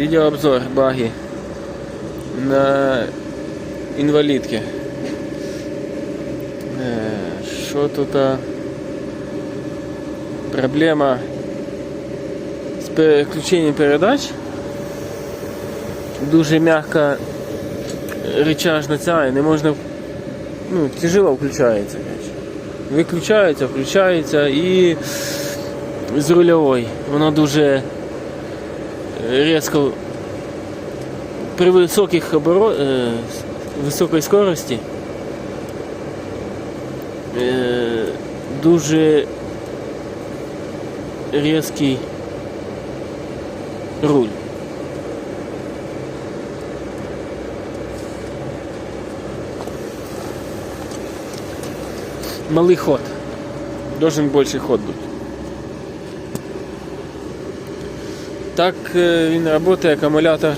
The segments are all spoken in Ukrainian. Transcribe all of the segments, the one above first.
Відеообзор баги на інвалідки. Е, Що тут? Проблема з переключенням передач. Дуже м'яка рычажна ця не можна. Ну, тяжело включається. Виключається, включається і з рульової. Воно дуже різко при високих оборо... е, високій скорості е, дуже різкий руль. Малий ход. Должен більший ход бути. Так е, він працює, акумулятор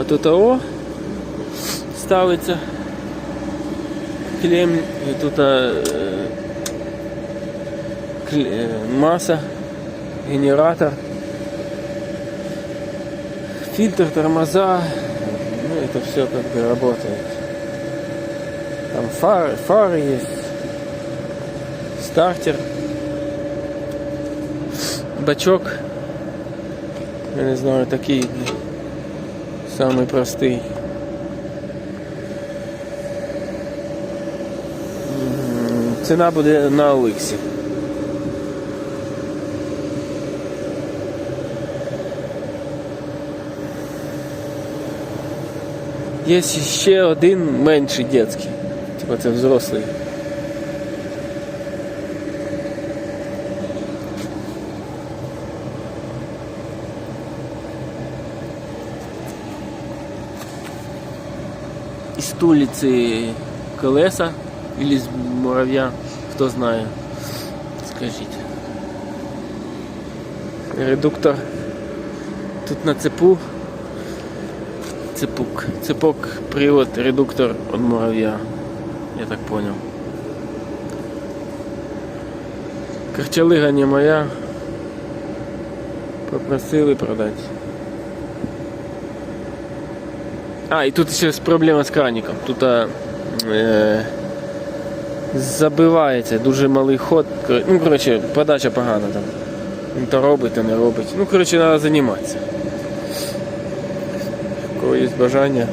отут О ставиться. Клем, і тут е, кле- е, маса, генератор, фильтр, тормоза, ну это все как бы работает. Там фары, фары есть, стартер, бачок, Я не знаю, такий самый простий. Ціна буде на Олексі. Є ще один менший дитячий. Типа це взрослий. Із тулиці колеса или з мурав'я, хто знає, скажіть. Редуктор тут на цепу. Цепок. Цепок, привод, редуктор от муравья. Я так понял. Карчалига не моя. Попросили продать. А, і тут ще проблема з краником. Тут е, забивається, дуже малий ход. Ну, коротше, подача погана там. Він то робить, то не робить. Ну, коротше, треба займатися. У є бажання,